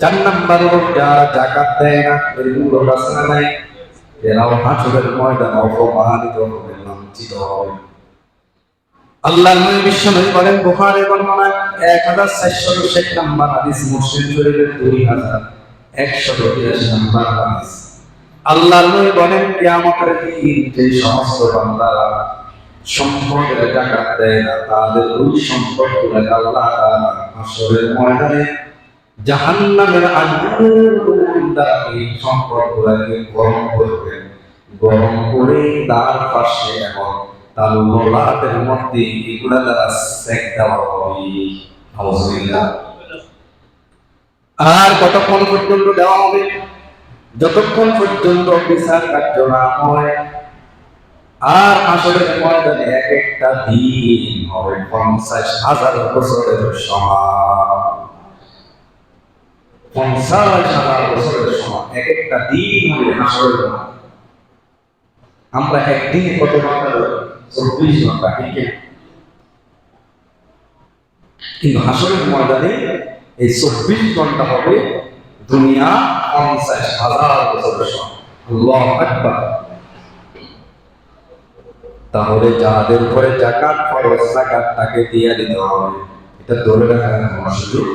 চার নাম্বার জাকাত দেয় না নাই। এরাও ময়দান অপমানিত লাঞ্ছিত হবে। আল্লাহ নবী বিশ্ব বলেন, বুখারী বর্ণনা 1460 নাম্বার হাদিস, মুসলিম শরীফের 2183 নাম্বার হাদিস। আল্লাহ নবী বলেন, কিয়ামতের দিন যে সমস্ত বান্দারা সম্পদের দেয় না, তাদের ওই আল্লাহ তাআলা হাসরের ময়দানে জাহান্নামের আগুন এই গরম করবেন গরম করে তার পাশে তার মধ্যে এগুলা দ্বারা সেক দেওয়া হবে। আর কতক্ষণ পর্যন্ত দেওয়া হবে? যতক্ষণ পর্যন্ত বিচার কার্য না হয়, আর আসলে ময়দানে এক একটা দিন হবে, পঞ্চাশ হাজার বছরের সমান। আমরা একদিনে কত ঘণ্টা কিন্তু হাসরের এই চব্বিশ ঘণ্টা হবে দুনিয়া পঞ্চাশ হাজার বছরের তাহলে যাদের উপরে জাকাত খরচ জাকাত তাকে দিয়ে দিতে হবে। এটা ধরে রাখার কোনো সুযোগ